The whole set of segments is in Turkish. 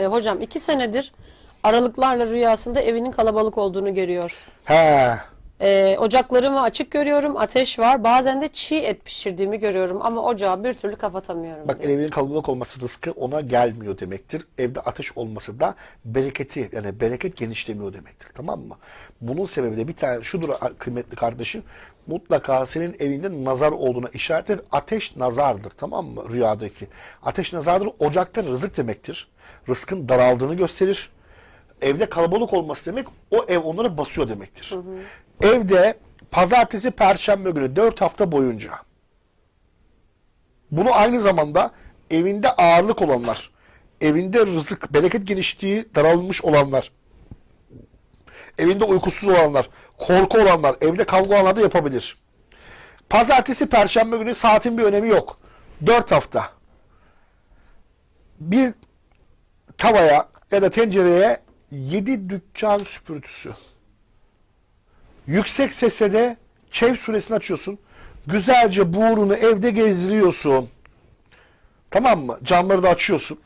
E, hocam iki senedir aralıklarla rüyasında evinin kalabalık olduğunu görüyor. He. E, ocaklarımı açık görüyorum, ateş var. Bazen de çiğ et pişirdiğimi görüyorum ama ocağı bir türlü kapatamıyorum. Bak diyor. evinin kalabalık olması rızkı ona gelmiyor demektir. Evde ateş olması da bereketi yani bereket genişlemiyor demektir. Tamam mı? Bunun sebebi de bir tane şudur kıymetli kardeşim. Mutlaka senin evinde nazar olduğuna işarettir. Ateş nazardır tamam mı? Rüyadaki. Ateş nazardır. Ocakta rızık demektir. Rızkın daraldığını gösterir. Evde kalabalık olması demek o ev onları basıyor demektir. Evde pazartesi, perşembe günü 4 hafta boyunca bunu aynı zamanda evinde ağırlık olanlar, evinde rızık, bereket genişliği daralmış olanlar, evinde uykusuz olanlar, korku olanlar, evde kavga olanlar da yapabilir. Pazartesi, perşembe günü saatin bir önemi yok. 4 hafta. Bir tavaya ya da tencereye 7 dükkan süpürtüsü. Yüksek sesle de Çev suresini açıyorsun. Güzelce buğrunu evde gezdiriyorsun. Tamam mı? Camları da açıyorsun.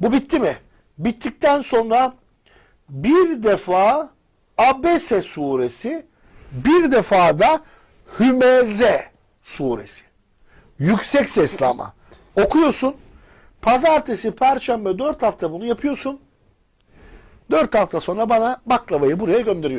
Bu bitti mi? Bittikten sonra bir defa Abese suresi, bir defa da Hümeze suresi. Yüksek sesle ama. Okuyorsun. Pazartesi, perşembe, dört hafta bunu yapıyorsun. Dört hafta sonra bana baklavayı buraya gönderiyorsun.